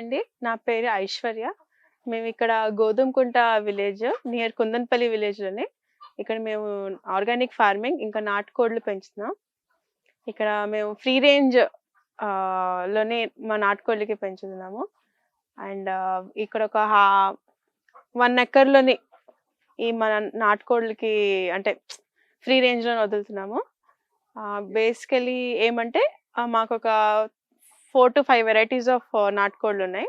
అండి. నా పేరు ఐశ్వర్య. మేము ఇక్కడ గోధుమకుంట విలేజ్ నియర్ కుందన్పల్లి విలేజ్లోనే ఇక్కడ మేము ఆర్గానిక్ ఫార్మింగ్ ఇంకా నాటుకోడ్లు పెంచుతున్నాం. ఇక్కడ మేము ఫ్రీ రేంజ్లోనే మా నాటుకోళ్ళకి పెంచుతున్నాము. అండ్ ఇక్కడ ఒక వన్ ఎకర్లోని ఈ మన నాటుకోళ్ళకి అంటే ఫ్రీ రేంజ్లోనే వదులుతున్నాము. బేసికలీ ఏమంటే మాకు ఒక four to five varieties of నాటుకోళ్ళు ఉన్నాయి.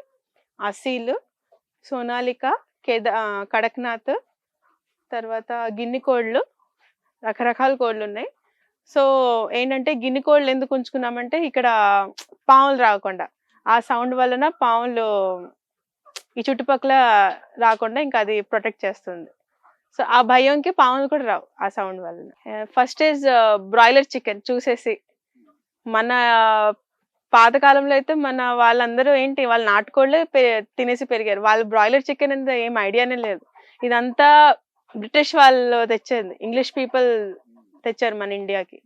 అసీల్ సోనాలిక కేద కడక్నాథ్ తర్వాత గిన్నె కోళ్ళు రకరకాల కోళ్ళు ఉన్నాయి. సో ఏంటంటే గిన్నె కోళ్ళు ఎందుకు ఉంచుకున్నామంటే ఇక్కడ పాములు రాకుండా. ఆ సౌండ్ వలన పాములు ఈ చుట్టుపక్కల రాకుండా ఇంకా అది ప్రొటెక్ట్ చేస్తుంది. సో ఆ భయంకి పాములు కూడా రావు ఆ సౌండ్ వలన. ఫస్ట్ ఈజ్ బ్రాయిలర్ చికెన్ చూసేసి మన పాతకాలంలో అయితే మన వాళ్ళందరూ ఏంటి వాళ్ళు నాటుకోళ్ళే తినేసి పెరిగారు. వాళ్ళు బ్రాయిలర్ చికెన్ అనేది ఏం ఐడియానే లేదు. ఇదంతా బ్రిటిష్ వాళ్ళు తెచ్చేది. ఇంగ్లీష్ పీపుల్ తెచ్చారు మన ఇండియాకి.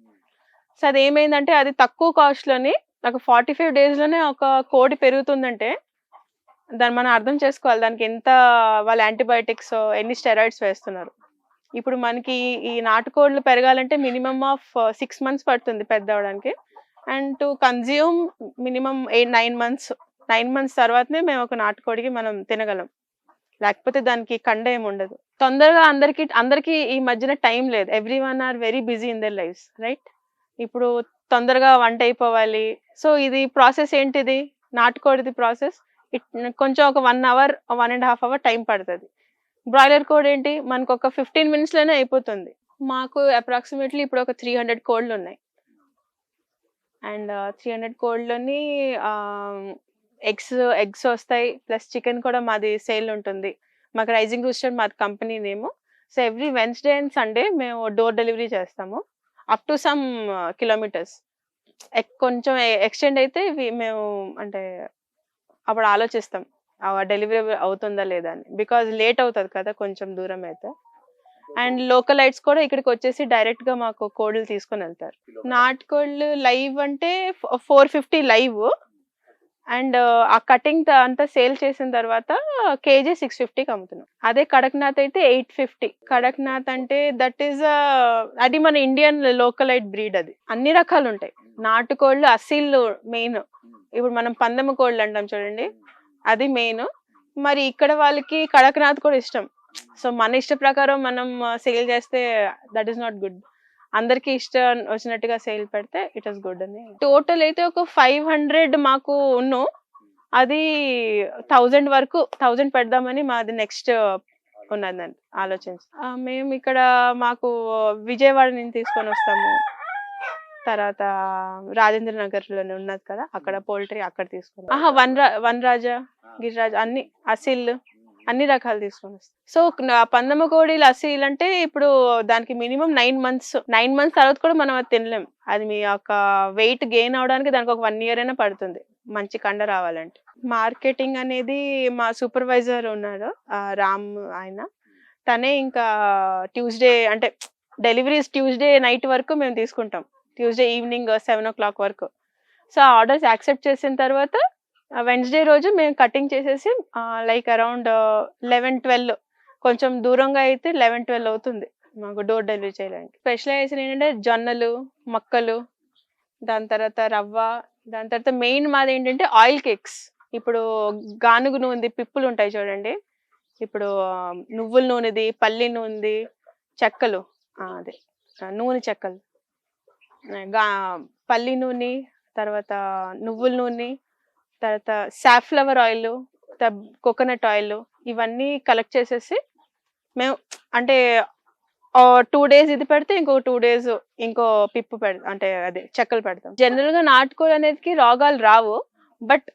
సో అది ఏమైందంటే అది తక్కువ కాస్ట్లోని ఒక ఫార్టీ ఫైవ్ డేస్లోనే ఒక కోడి పెరుగుతుందంటే దాన్ని మనం అర్థం చేసుకోవాలి. దానికి ఎంత వాళ్ళ యాంటీబయాటిక్స్ ఎన్ని స్టెరాయిడ్స్ వేస్తున్నారు. ఇప్పుడు మనకి ఈ- ఈ నాటుకోళ్ళు పెరగాలంటే మినిమం ఆఫ్ సిక్స్ మంత్స్ పడుతుంది పెద్ద అవడానికి and to consume minimum eight nine months nine months తర్వాతనే మేము ఒక నాటుకోడికి మనం తినగలం. లేకపోతే దానికి కండ ఏమి ఉండదు. తొందరగా అందరికి అందరికి ఈ మధ్యన టైం లేదు. Every one are very busy in their lives right ఇప్పుడు తొందరగా వంట అయిపోవాలి. సో ఇది ప్రాసెస్ ఏంటిది? నాటుకోడిది ప్రాసెస్. ఇట్ కొంచెం ఒక one hour one and half hour time పడుతుంది. బ్రాయిలర్ కోడ్ ఏంటి? మనకు ఒక ఫిఫ్టీన్ మినిట్స్లోనే అయిపోతుంది. మాకు అప్రాక్సిమేట్లీ ఇప్పుడు ఒక త్రీ హండ్రెడ్ కోళ్ళు ఉన్నాయి. అండ్ త్రీ హండ్రెడ్ కోల్డ్లోని ఎగ్స్ ఎగ్స్ వస్తాయి. ప్లస్ చికెన్ కూడా మాది సేల్ ఉంటుంది. మాకు రైజింగ్ రూస్టర్ మాది company name. So every Wednesday and Sunday మేము డోర్ డెలివరీ చేస్తాము. Up to some kilometres. కొంచెం ఎక్స్టెండ్ అయితే మేము అంటే అప్పుడు ఆలోచిస్తాం. డెలివరీ అవుతుందా లేదా అని. బికాజ్ లేట్ అవుతుంది కదా కొంచెం దూరం అయితే అండ్ లోకల్ లైట్స్ కూడా ఇక్కడికి వచ్చేసి డైరెక్ట్గా మాకు కోళ్ళు తీసుకొని వెళ్తారు. నాటుకోళ్ళు లైవ్ అంటే ఫోర్ ఫిఫ్టీ లైవ్. అండ్ ఆ కటింగ్ అంతా సేల్ చేసిన తర్వాత కేజీ సిక్స్ ఫిఫ్టీకి అమ్ముతున్నాం. అదే కడక్నాథ్ అయితే ఎయిట్ ఫిఫ్టీ. కడక్నాథ్ అంటే దట్ ఈస్ అది మన ఇండియన్ లోకలైట్ బ్రీడ్ అది. అన్ని రకాలు ఉంటాయి. నాటుకోళ్ళు అసీల్ మెయిన్ ఇప్పుడు మనం పందెమ కోళ్ళు అంటాం చూడండి. అది మెయిన్ మరి ఇక్కడ వాళ్ళకి కడక్నాథ్ కూడా ఇష్టం. సో మన ఇష్ట ప్రకారం మనం సేల్ చేస్తే దట్ ఈస్ నాట్ గుడ్ అందరికి ఇష్టం వచ్చినట్టుగా సేల్ పెడితే ఇట్ ఇస్ గుడ్ అని. టోటల్ అయితే ఒక ఫైవ్ హండ్రెడ్ మాకు ఉన్ను. అది థౌజండ్ వరకు థౌజండ్ పెడదామని మాది నెక్స్ట్ ఉన్నదండి ఆలోచించి ఆ, మేము ఇక్కడ మాకు విజయవాడ నుంచి తీసుకొని వస్తాము. తర్వాత రాజేంద్ర నగర్లోనే ఉన్నది కదా అక్కడ పోల్ట్రీ అక్కడ తీసుకొని ఆహా వన్ రా వన్ రాజా గిరిరాజ్ అన్ని అసిల్. అన్ని రకాలు తీసుకొని వస్తాం. సో నా కోడి లస్సీలు అంటే ఇప్పుడు దానికి minimum nine months nine months తర్వాత కూడా మనం అది తినలేం. అది మీ యొక్క వెయిట్ గెయిన్ అవడానికి దానికి ఒక వన్ ఇయర్ అయినా పడుతుంది. మంచి కండ రావాలంటే. మార్కెటింగ్ అనేది మా సూపర్వైజర్ ఉన్నాడు రామ్ ఆయన. తనే ఇంకా ట్యూస్డే అంటే డెలివరీస్ ట్యూస్డే నైట్ వరకు మేము తీసుకుంటాం. Tuesday evening seven o'clock వరకు. సో ఆర్డర్స్ యాక్సెప్ట్ చేసిన తర్వాత వెన్స్డే రోజు మేము కటింగ్ చేసేసి లైక్ అరౌండ్ లెవెన్ ట్వెల్వ్ కొంచెం దూరంగా అయితే లెవెన్ ట్వెల్వ్ అవుతుంది మాకు డోర్ డెలివరీ చేయడానికి. స్పెషలైజేషన్ ఏంటంటే జొన్నలు మొక్కలు దాని తర్వాత రవ్వ దాని తర్వాత మెయిన్ మాది ఏంటంటే ఆయిల్ కేక్స్ ఇప్పుడు గానుగు నూనెది పిప్పులు ఉంటాయి చూడండి. ఇప్పుడు నువ్వుల నూనెది పల్లి నూనెది చెక్కలు. అదే. నూనె చెక్కలు. గా పల్లి నూనె తర్వాత నువ్వుల నూనె తర్వాత సాఫ్లవర్ ఆయిల్ కోకోనట్ ఆయిల్ ఇవన్నీ కలెక్ట్ చేసేసి మేము అంటే టూ డేస్ ఇది పెడితే ఇంకో టూ డేస్ ఇంకో పిప్పు పెడతాం అంటే అదే చెక్కలు పెడతాం. జనరల్గా నాటుకోలు అనేది రోగాలు రావు బట్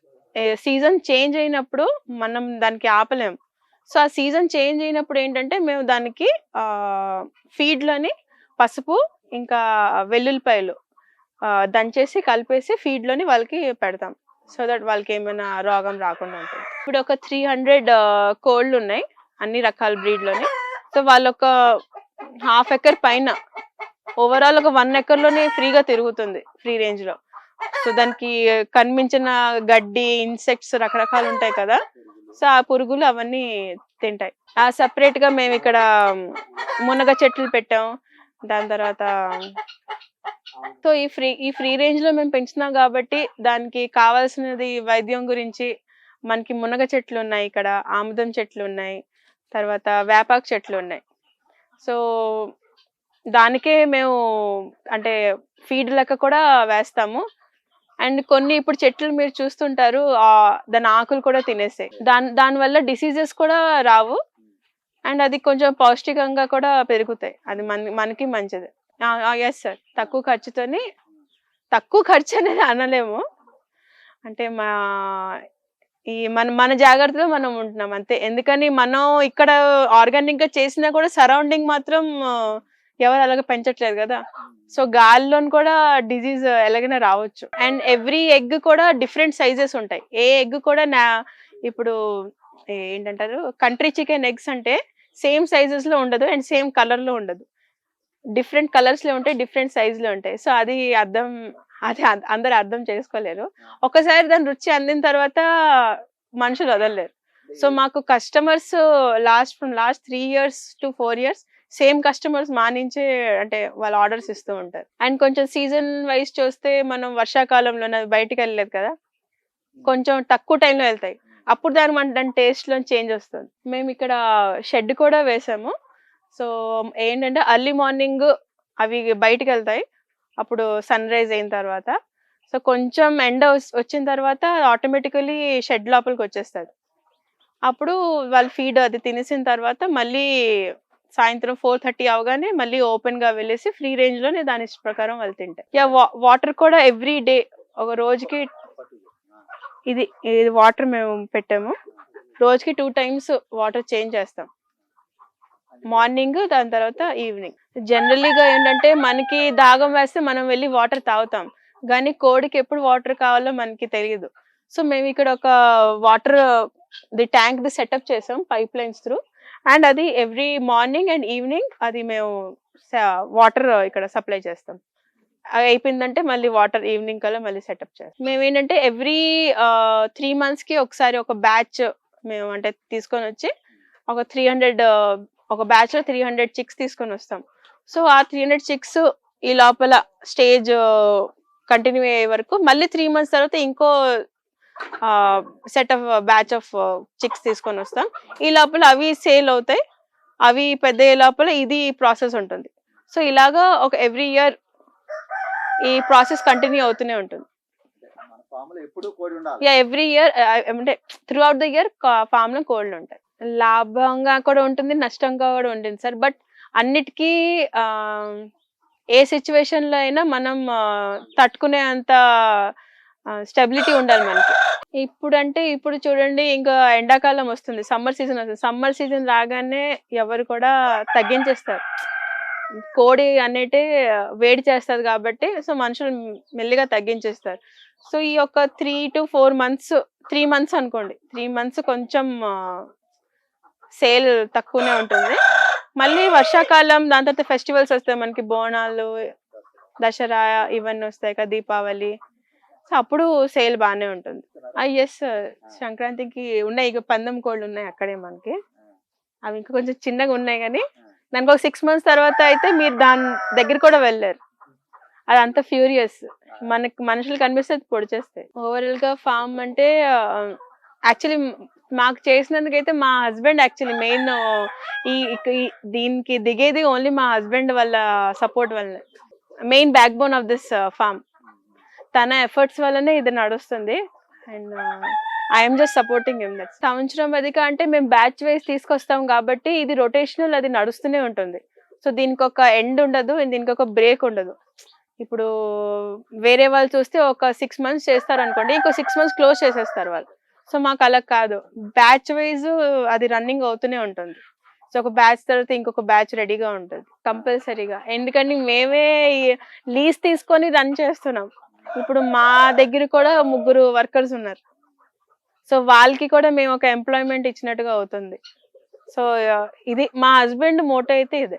సీజన్ చేంజ్ అయినప్పుడు మనం దానికి ఆపలేం. సో ఆ సీజన్ చేంజ్ అయినప్పుడు ఏంటంటే మేము దానికి ఫీడ్లోని పసుపు ఇంకా వెల్లుల్లిపాయలు దంచేసి కలిపేసి ఫీడ్లోని వాళ్ళకి పెడతాం. సో దట్ వాళ్ళకి ఏమైనా రోగం రాకుండా ఉంటుంది. ఇప్పుడు ఒక త్రీ హండ్రెడ్ కోళ్ళు ఉన్నాయి అన్ని రకాల బ్రీడ్లోనే లోని. సో వాళ్ళు ఒక హాఫ్ ఎకర్ పైన ఓవరాల్ ఒక వన్ ఎకర్లోనే ఫ్రీగా తిరుగుతుంది ఫ్రీ రేంజ్లో. సో దానికి కనిపించిన గడ్డి ఇన్సెక్ట్స్ రకరకాలు ఉంటాయి కదా సో ఆ పురుగులు అవన్నీ తింటాయి. ఆ సపరేట్గా గా మేము ఇక్కడ మునగ చెట్లు పెట్టాం దాని తర్వాత సో ఈ ఫ్రీ ఈ ఫ్రీ రేంజ్లో మేము పెంచుతున్నాం కాబట్టి దానికి కావాల్సినది వైద్యం గురించి మనకి మునగ చెట్లు ఉన్నాయి ఇక్కడ ఆముదం చెట్లు ఉన్నాయి తర్వాత వేపాకు చెట్లు ఉన్నాయి. సో దానికే మేము అంటే ఫీడ్ లెక్క కూడా వేస్తాము. అండ్ కొన్ని ఇప్పుడు చెట్లు మీరు చూస్తుంటారు దాని ఆకులు కూడా తినేస్తాయి. దాని దానివల్ల డిసీజెస్ కూడా రావు. అండ్ అది కొంచెం పౌష్టికంగా కూడా పెరుగుతాయి. అది మన మనకి మంచిది. ఎస్ సార్ తక్కువ ఖర్చుతోని తక్కువ ఖర్చు అనేది అనలేము. అంటే మా ఈ మన మన జాగ్రత్తలో మనం ఉంటున్నాం అంతే. ఎందుకని మనం ఇక్కడ ఆర్గానిక్గా చేసినా కూడా సరౌండింగ్ మాత్రం ఎవరు అలాగే పెంచట్లేదు కదా. సో గాలిలో కూడా డిజీజ్ ఎలాగైనా రావచ్చు. అండ్ ఎవ్రీ ఎగ్ కూడా డిఫరెంట్ సైజెస్ ఉంటాయి. ఏ ఎగ్ కూడా నా ఇప్పుడు ఏంటంటారు? కంట్రీ చికెన్ ఎగ్స్ అంటే సేమ్ సైజెస్లో ఉండదు అండ్ సేమ్ కలర్లో ఉండదు. డిఫరెంట్ కలర్స్లో ఉంటాయి డిఫరెంట్ సైజ్లో ఉంటాయి. సో అది అర్థం అది అందరు అర్థం చేసుకోలేరు. ఒకసారి దాని రుచి అందిన తర్వాత మనుషులు వదలలేరు. సో మాకు customers last from last three years to four years same customers మా నుంచే అంటే వాళ్ళు ఆర్డర్స్ ఇస్తూ ఉంటారు. అండ్ కొంచెం సీజన్ వైజ్ చూస్తే మనం వర్షాకాలంలో బయటికి వెళ్ళలేదు కదా? కొంచెం తక్కువ టైంలో వెళ్తాయి. అప్పుడు దాని మన దాని టేస్ట్లో చేంజ్ వస్తుంది. మేము ఇక్కడ షెడ్ కూడా వేసాము. సో ఏంటంటే అర్లీ మార్నింగ్ అవి బయటికి వెళ్తాయి అప్పుడు సన్ రైజ్ అయిన తర్వాత. సో కొంచెం ఎండ వచ్చిన తర్వాత ఆటోమేటికలీ షెడ్ లోపలికి వచ్చేస్తుంది అప్పుడు వాళ్ళు ఫీడ్ అది తినేసిన తర్వాత మళ్ళీ సాయంత్రం ఫోర్ థర్టీ అవగానే మళ్ళీ ఓపెన్గా వెళ్ళేసి ఫ్రీ రేంజ్లోనే దాని ఇష్ట ప్రకారం వాళ్ళు తింటాయి యా వాటర్ కూడా ఎవ్రీ డే ఒక రోజుకి ఇది ఇది వాటర్ మేము పెట్టాము. రోజుకి టూ టైమ్స్ వాటర్ చేంజ్ చేస్తాం. మార్నింగ్ దాని తర్వాత ఈవినింగ్. జనరలీగా ఏంటంటే మనకి దాగం వేస్తే మనం వెళ్ళి వాటర్ తాగుతాం. కానీ కోడికి ఎప్పుడు వాటర్ కావాలో మనకి తెలియదు సో మేము ఇక్కడ ఒక water the tank the setup చేసాం పైప్ లైన్స్ త్రూ. అండ్ అది ఎవ్రీ మార్నింగ్ అండ్ ఈవినింగ్ అది మేము వాటర్ ఇక్కడ సప్లై చేస్తాం. అది అయిపోయిందంటే మళ్ళీ వాటర్ ఈవినింగ్ కల్లా మళ్ళీ సెటప్ చేస్తాం. మేము ఏంటంటే ఎవ్రీ త్రీ మంత్స్కి ఒకసారి ఒక బ్యాచ్ మేము అంటే తీసుకొని వచ్చి ఒక త్రీ హండ్రెడ్ ఒక బ్యాచ్లో త్రీ హండ్రెడ్ చిక్స్ తీసుకొని వస్తాం. సో ఆ త్రీ హండ్రెడ్ చిక్స్ ఈ లోపల స్టేజ్ కంటిన్యూ అయ్యే వరకు మళ్ళీ త్రీ మంత్స్ తర్వాత ఇంకో set of batch of chicks తీసుకొని వస్తాం. ఈ లోపల అవి సేల్ అవుతాయి. అవి పెద్ద లోపల ఇది ప్రాసెస్ ఉంటుంది. సో ఇలాగా ఒక ఎవ్రీ ఇయర్ ఈ ప్రాసెస్ కంటిన్యూ అవుతూనే ఉంటుంది. ఎవ్రీ ఇయర్ అంటే త్రూ అవుట్ ద ఇయర్ ఫామ్లో కోళ్ళు ఉంటాయి. లాభంగా కూడా ఉంటుంది నష్టంగా కూడా ఉంటుంది సార్. బట్ అన్నిటికీ ఏ సిచ్యువేషన్లో అయినా మనం తట్టుకునే అంత స్టెబిలిటీ ఉండాలి మనకి. ఇప్పుడు అంటే ఇప్పుడు చూడండి ఇంకా ఎండాకాలం వస్తుంది సమ్మర్ సీజన్ వస్తుంది. సమ్మర్ సీజన్ రాగానే ఎవరు కూడా తగ్గించేస్తారు. కోడి అనేటే వేడి చేస్తుంది కాబట్టి సో మనుషులు మెల్లిగా తగ్గించేస్తారు. సో ఈ యొక్క three to four months three months అనుకోండి త్రీ మంత్స్ కొంచెం సేల్ తక్కువనే ఉంటుంది. మళ్ళీ వర్షాకాలం దాని తర్వాత ఫెస్టివల్స్ వస్తాయి మనకి బోనాలు దసరా ఇవన్నీ వస్తాయి కదా దీపావళి. సో అప్పుడు సేల్ బాగానే ఉంటుంది. ఎస్ సంక్రాంతికి ఉన్నాయి ఇక పందెం కోళ్ళు ఉన్నాయి అక్కడే మనకి. అవి ఇంకా కొంచెం చిన్నగా ఉన్నాయి కానీ దానికి ఒక సిక్స్ మంత్స్ తర్వాత అయితే మీరు దాని దగ్గర కూడా వెళ్ళారు అది అంత ఫ్యూరియస్ మనకి మనుషులు కనిపిస్తే పొడిచేస్తాయి ఓవరాల్గా ఫామ్ అంటే యాక్చువల్లీ మాకు చేసినందుకైతే మా హస్బెండ్ యాక్చువల్లీ మెయిన్ ఈ దీనికి దిగేది ఓన్లీ మా హస్బెండ్ వాళ్ళ సపోర్ట్ వల్ల main backbone of this farm. తన ఎఫర్ట్స్ వల్లనే ఇది నడుస్తుంది. And I'm just supporting him that సంవత్సరం అధిక అంటే మేము బ్యాచ్ వైజ్ తీసుకొస్తాం కాబట్టి ఇది రొటేషనల్ అది నడుస్తూనే ఉంటుంది. సో దీనికి ఒక ఎండ్ ఉండదు దీనికి ఒక బ్రేక్ ఉండదు. ఇప్పుడు వేరే వాళ్ళు చూస్తే ఒక సిక్స్ మంత్స్ చేస్తారు అనుకోండి ఇంకో సిక్స్ మంత్స్ క్లోజ్ చేసేస్తారు వాళ్ళు. సో మాకు అలా కాదు. బ్యాచ్ వైజ్ అది రన్నింగ్ అవుతూనే ఉంటుంది. సో ఒక బ్యాచ్ తర్వాత ఇంకొక బ్యాచ్ రెడీగా ఉంటుంది. కంపల్సరీగా ఎందుకంటే మేమే లీజ్ తీసుకొని రన్ చేస్తున్నాం. ఇప్పుడు మా దగ్గర కూడా ముగ్గురు వర్కర్స్ ఉన్నారు. సో వాళ్ళకి కూడా మేము ఒక ఎంప్లాయ్మెంట్ ఇచ్చినట్టుగా అవుతుంది. సో ఇది మా హస్బెండ్ మోటో అయితే ఇదే.